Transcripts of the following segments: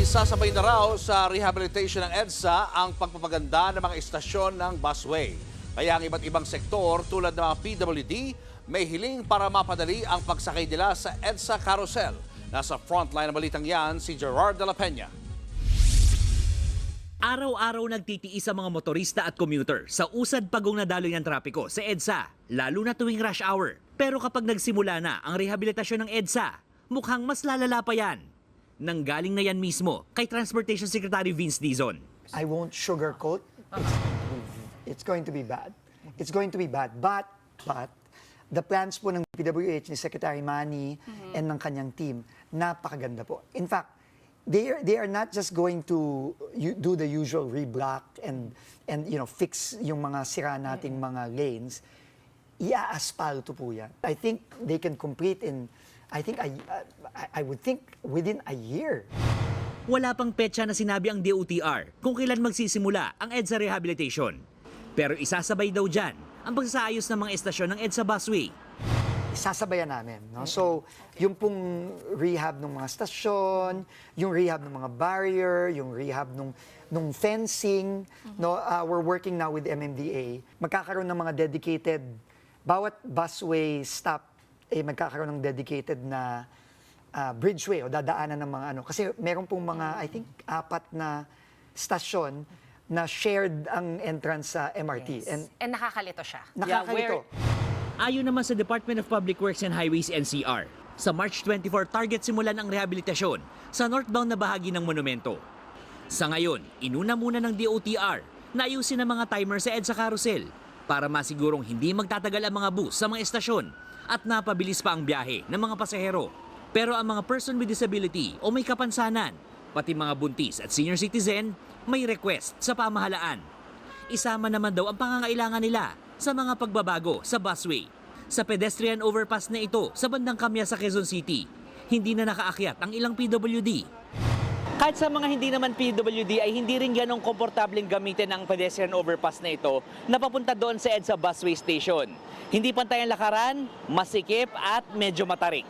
Isasabay na raw sa rehabilitation ng EDSA ang pagpapaganda ng mga istasyon ng busway. Kaya ang iba't ibang sektor tulad ng mga PWD may hiling para mapadali ang pagsakay nila sa EDSA Carousel. Nasa frontline ng balitang yan si Gerard de la Peña. Araw-araw nagtitiis ang mga motorista at commuter sa usad pagong nadaloy ng trapiko sa EDSA, lalo na tuwing rush hour. Pero kapag nagsimula na ang rehabilitasyon ng EDSA, mukhang mas lalala pa yan. Nanggaling na yan mismo kay Transportation Secretary Vince Dizon. I won't sugarcoat. It's, it's going to be bad. It's going to be bad. But, but, the plans po ng PWH ni Secretary Manny and ng kanyang team, napakaganda po. In fact, they are, they are not just going to u- do the usual reblock and, and you know, fix yung mga sira nating mga lanes. Ia-asfalto po yan. I think they can complete in, I think, I, I, I would think within a year. Wala pang petsa na sinabi ang DOTR kung kailan magsisimula ang EDSA rehabilitation. Pero isasabay daw dyan ang pagsaayos ng mga estasyon ng EDSA busway sasabayan namin. No? So, yung pong rehab ng mga stasyon, yung rehab ng mga barrier, yung rehab ng nung fencing, no, uh, we're working now with MMDA. Magkakaroon ng mga dedicated, bawat busway stop, eh, magkakaroon ng dedicated na uh, bridgeway o dadaanan ng mga ano. Kasi meron pong mga, I think, apat na stasyon na shared ang entrance sa MRT. And And nakakalito siya. nakakalito. Ayon naman sa Department of Public Works and Highways NCR, sa March 24 target simulan ang rehabilitasyon sa northbound na bahagi ng monumento. Sa ngayon, inuna muna ng DOTR na ayusin ang mga timer sa EDSA Carousel para masigurong hindi magtatagal ang mga bus sa mga estasyon at napabilis pa ang biyahe ng mga pasahero. Pero ang mga person with disability o may kapansanan, pati mga buntis at senior citizen, may request sa pamahalaan. Isama naman daw ang pangangailangan nila sa mga pagbabago sa busway. Sa pedestrian overpass na ito sa bandang Kamya sa Quezon City, hindi na nakaakyat ang ilang PWD. Kahit sa mga hindi naman PWD ay hindi rin ganong komportableng gamitin ang pedestrian overpass na ito na papunta doon sa EDSA busway station. Hindi pantay ang lakaran, masikip at medyo matarik.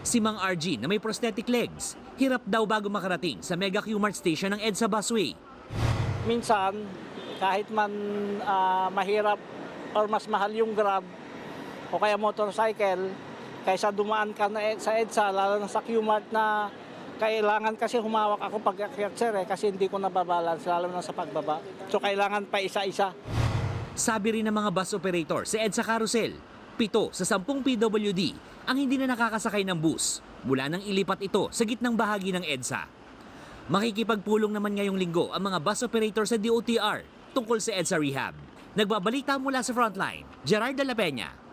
Si Mang RG na may prosthetic legs, hirap daw bago makarating sa Mega Q-Mart station ng EDSA busway. minsan kahit man ah, mahirap or mas mahal yung grab o kaya motorcycle kaysa dumaan ka na ed- sa EDSA lalo na sa Qmart na kailangan kasi humawak ako pag akyat sir eh, kasi hindi ko nababalance lalo na sa pagbaba. So kailangan pa isa-isa. Sabi rin ng mga bus operator sa EDSA Carousel, pito sa sampung PWD ang hindi na nakakasakay ng bus mula nang ilipat ito sa gitnang bahagi ng EDSA. Makikipagpulong naman ngayong linggo ang mga bus operator sa DOTR tungkol sa EDSA Rehab. Nagbabalita mula sa frontline, Gerard de la Peña,